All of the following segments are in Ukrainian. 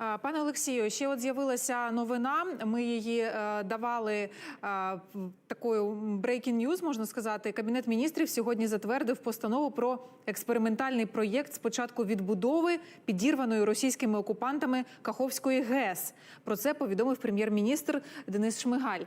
Пане Олексію, ще от з'явилася новина. Ми її е, давали е, такою breaking news, можна сказати. Кабінет міністрів сьогодні затвердив постанову про експериментальний проєкт спочатку відбудови підірваної російськими окупантами Каховської ГЕС. Про це повідомив прем'єр-міністр Денис Шмигаль.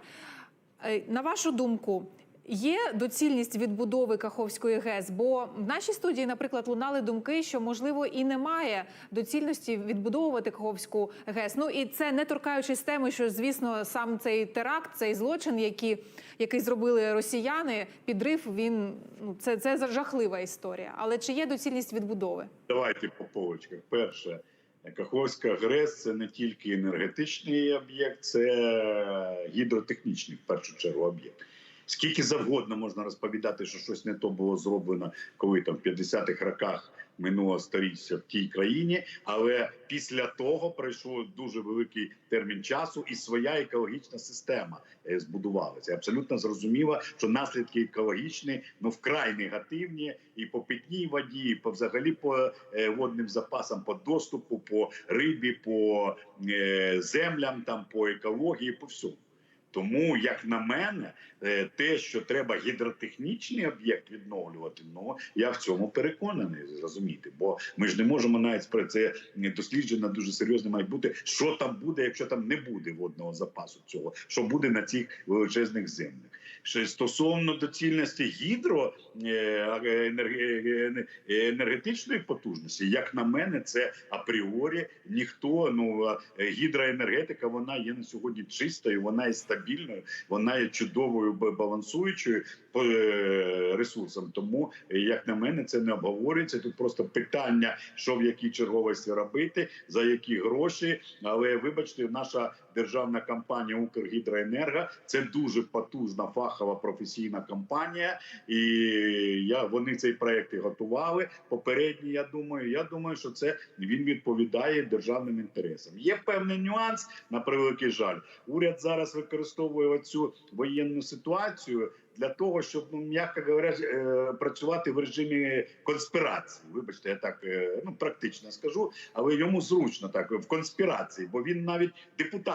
Е, На вашу думку, є доцільність відбудови Каховської ГЕС? Бо в нашій студії, наприклад, лунали думки, що можливо і немає доцільності відбудовувати Каховську ГЕС. Ну і це не торкаючись теми, що звісно сам цей теракт, цей злочин, який, який зробили росіяни, підрив. Він ну це, це жахлива історія. Але чи є доцільність відбудови? Давайте по полочках. Перше, Каховська ГРЕС це не тільки енергетичний об'єкт, це гідротехнічний в першу чергу об'єкт. Скільки завгодно можна розповідати, що щось не то було зроблено, коли там в 50-х роках минулого сторіччя в тій країні, але після того пройшов дуже великий термін часу, і своя екологічна система е, збудувалася. Абсолютно зрозуміло, що наслідки екологічні ну вкрай негативні і по питній воді, і по взагалі по е, водним запасам, по доступу, по рибі, по е, землям, там по екології, по всьому. Тому, як на мене, е, те, що треба гідротехнічний об'єкт відновлювати, ну я в цьому переконаний зрозуміти. Бо ми ж не можемо навіть про це досліджено дуже серйозно має бути, що там буде, якщо там не буде водного запасу цього, що буде на цих величезних землях. Ще стосовно доцільності гідро е, е, потужності, як на мене, це апріорі ніхто. Ну гідроенергетика вона є на сьогодні чистою, вона є стабільною, вона є чудовою балансуючою е, ресурсам. Тому, е, як на мене, це не обговорюється. Тут просто питання, що в якій черговості робити, за які гроші. Але вибачте, наша державна компанія Укргідроенерго це дуже потужна фахова професійна компанія, і я вони цей проект і готували. Попередній, я думаю, я думаю, що це він відповідає державним інтересам. Є певний нюанс на превеликий жаль. Уряд зараз використовує цю воєнну ситуацію. Для того щоб ну м'яко говоря, е, працювати в режимі конспірації, вибачте, я так е, ну практично скажу, але йому зручно так в конспірації, бо він навіть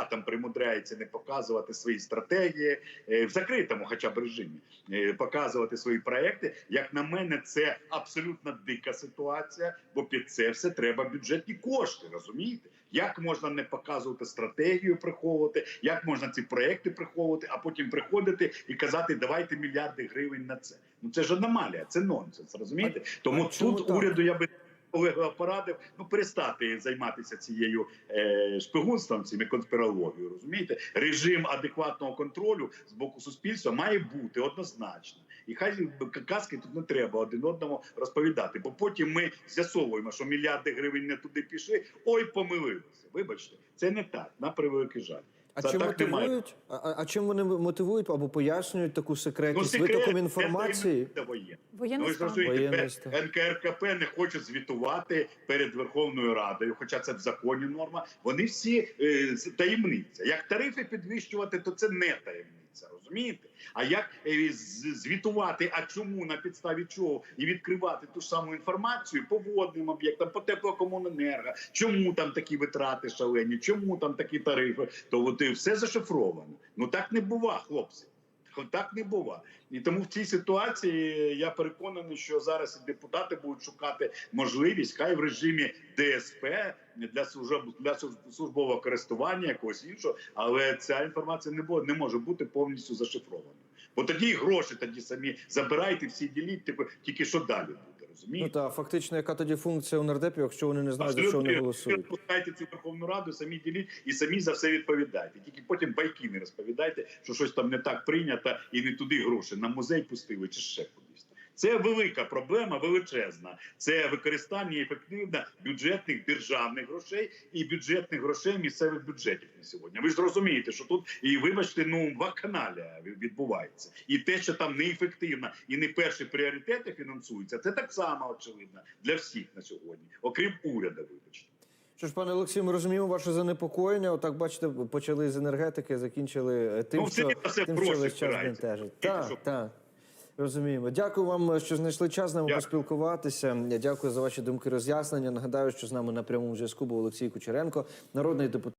депутатам примудряється не показувати свої стратегії е, в закритому, хоча б режимі, е, показувати свої проекти. Як на мене, це абсолютно дика ситуація, бо під це все треба бюджетні кошти. Розумієте, як можна не показувати стратегію, приховувати, як можна ці проекти приховувати, а потім приходити і казати, давайте мільярди гривень на це. Ну це ж аномалія, це нонсенс. Розумієте? Тому а тут так? уряду я би. Олега порадив ну перестати займатися цією е, шпигунством, цими конспірологією. Розумієте, режим адекватного контролю з боку суспільства має бути однозначно. І хай казки тут не треба один одному розповідати, бо потім ми з'ясовуємо, що мільярди гривень не туди пішли. Ой, помилилися. Вибачте, це не так. На превеликий жаль. А Це чим так мотивують? А, а- а чим вони мотивують або пояснюють таку Ну, секретність секрет, витоком інформації? Воєнний Ну, ж стан. Воєнний стан. НКРКП не хоче звітувати перед Верховною Радою, хоча це в законі норма. Вони всі е, таємниця. Як тарифи підвищувати, то це не таємниця. Розумієте? А як е, звітувати, а чому на підставі чого і відкривати ту саму інформацію по водним об'єктам, по теплокомуненерго, чому там такі витрати шалені, чому там такі тарифи, то от все зашифровано. Ну так не бува, хлопці. Так не бува. І тому в цій ситуації я переконаний, що зараз і депутати будуть шукати можливість, хай в режимі ДСП для для служб- службового користування якогось іншого, але ця інформація не буде не може бути повністю зашифрована. Бо тоді і гроші тоді самі забирайте, всі діліть, типу, тільки що далі буде. Ну та фактично, яка тоді функція у нардепів, якщо вони не знають, за що вони голосують? Пускайте цю Верховну Раду, самі діліть і самі за все відповідайте. Тільки потім байки не розповідайте, що щось там не так прийнято і не туди гроші на музей пустили чи ще кудись. Це велика проблема, величезна. Це використання ефективно бюджетних державних грошей і бюджетних грошей місцевих бюджетів на сьогодні. Ви ж розумієте, що тут і вибачте, ну вакханалія відбувається, і те, що там неефективно і не перші пріоритети фінансуються, це так само очевидно для всіх на сьогодні, окрім уряду. Вибачте. Що ж, пане Олексію, ми розуміємо ваше занепокоєння. Отак, бачите, почали з енергетики, закінчили е, тим, Ну, все що, тим, що весь час бентежить. Так, так. Розуміємо. Дякую вам, що знайшли час з нами Дякую. поспілкуватися. Дякую за ваші думки роз'яснення. Нагадаю, що з нами на прямому зв'язку був Олексій Кучеренко, народний депутат.